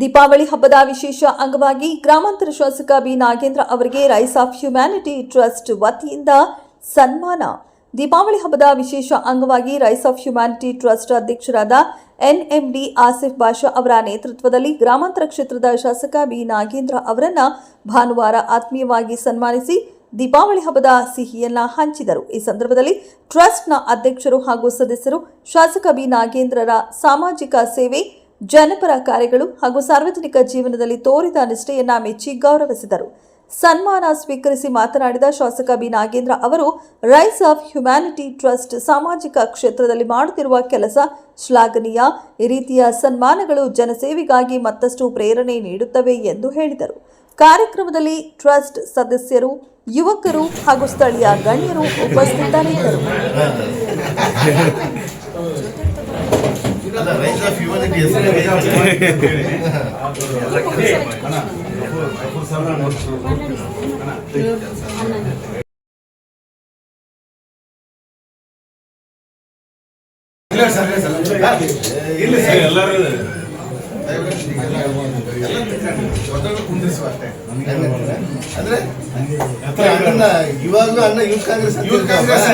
ದೀಪಾವಳಿ ಹಬ್ಬದ ವಿಶೇಷ ಅಂಗವಾಗಿ ಗ್ರಾಮಾಂತರ ಶಾಸಕ ಬಿ. ನಾಗೇಂದ್ರ ಅವರಿಗೆ ರೈಸ್ ಆಫ್ ಹ್ಯುಮ್ಯಾನಿಟಿ ಟ್ರಸ್ಟ್ ವತಿಯಿಂದ ಸನ್ಮಾನ. ದೀಪಾವಳಿ ಹಬ್ಬದ ವಿಶೇಷ ಅಂಗವಾಗಿ ರೈಸ್ ಆಫ್ ಹ್ಯುಮ್ಯಾನಿಟಿ ಟ್ರಸ್ಟ್ ಅಧ್ಯಕ್ಷರಾದ ಎನ್ಎಂಡಿ ಆಸಿಫ್ ಬಾಷಾ ಅವರ ನೇತೃತ್ವದಲ್ಲಿ ಗ್ರಾಮಾಂತರ ಕ್ಷೇತ್ರದ ಶಾಸಕ ಬಿ. ನಾಗೇಂದ್ರ ಅವರನ್ನು ಭಾನುವಾರ ಆತ್ಮೀಯವಾಗಿ ಸನ್ಮಾನಿಸಿ ದೀಪಾವಳಿ ಹಬ್ಬದ ಸಿಹಿಯನ್ನ ಹಂಚಿದರು. ಈ ಸಂದರ್ಭದಲ್ಲಿ ಟ್ರಸ್ಟ್ನ ಅಧ್ಯಕ್ಷರು ಹಾಗೂ ಸದಸ್ಯರು ಶಾಸಕ ಬಿ. ನಾಗೇಂದ್ರರ ಸಾಮಾಜಿಕ ಸೇವೆ ಜನಪರ ಕಾರ್ಯಗಳು ಹಾಗೂ ಸಾರ್ವಜನಿಕ ಜೀವನದಲ್ಲಿ ತೋರಿದ ನಿಷ್ಠೆಯನ್ನ ಮೆಚ್ಚಿ ಗೌರವಿಸಿದರು. ಸನ್ಮಾನ ಸ್ವೀಕರಿಸಿ ಮಾತನಾಡಿದ ಶಾಸಕ ಬಿ. ನಾಗೇಂದ್ರ ಅವರು, ರೈಸ್ ಆಫ್ ಹ್ಯುಮ್ಯಾನಿಟಿ ಟ್ರಸ್ಟ್ ಸಾಮಾಜಿಕ ಕ್ಷೇತ್ರದಲ್ಲಿ ಮಾಡುತ್ತಿರುವ ಕೆಲಸ ಶ್ಲಾಘನೀಯ. ಈ ರೀತಿಯ ಸನ್ಮಾನಗಳು ಜನಸೇವೆಗಾಗಿ ಮತ್ತಷ್ಟು ಪ್ರೇರಣೆ ನೀಡುತ್ತವೆ ಎಂದು ಹೇಳಿದರು. ಕಾರ್ಯಕ್ರಮದಲ್ಲಿ ಟ್ರಸ್ಟ್ ಸದಸ್ಯರು, ಯುವಕರು ಹಾಗೂ ಸ್ಥಳೀಯ ಗಣ್ಯರು ಉಪಸ್ಥಿತರಿದ್ದರು. ಆಫ್ ಹ್ಯೂಮನಿಟಿ ಹೆಸರೇ ರೈಸ್ ಆಫ್ ಇಲ್ಲಿ ಸರ್ ಎಲ್ಲರೂ ಕುಂದಿರಿಸುವ ಅಷ್ಟೇ. ಅಂದ್ರೆ ಅಣ್ಣ ಇವಾಗಲೂ ಅನ್ನ ಯೂತ್ ಕಾಂಗ್ರೆಸ್ ಯೂತ್ ಕಾಂಗ್ರೆಸ್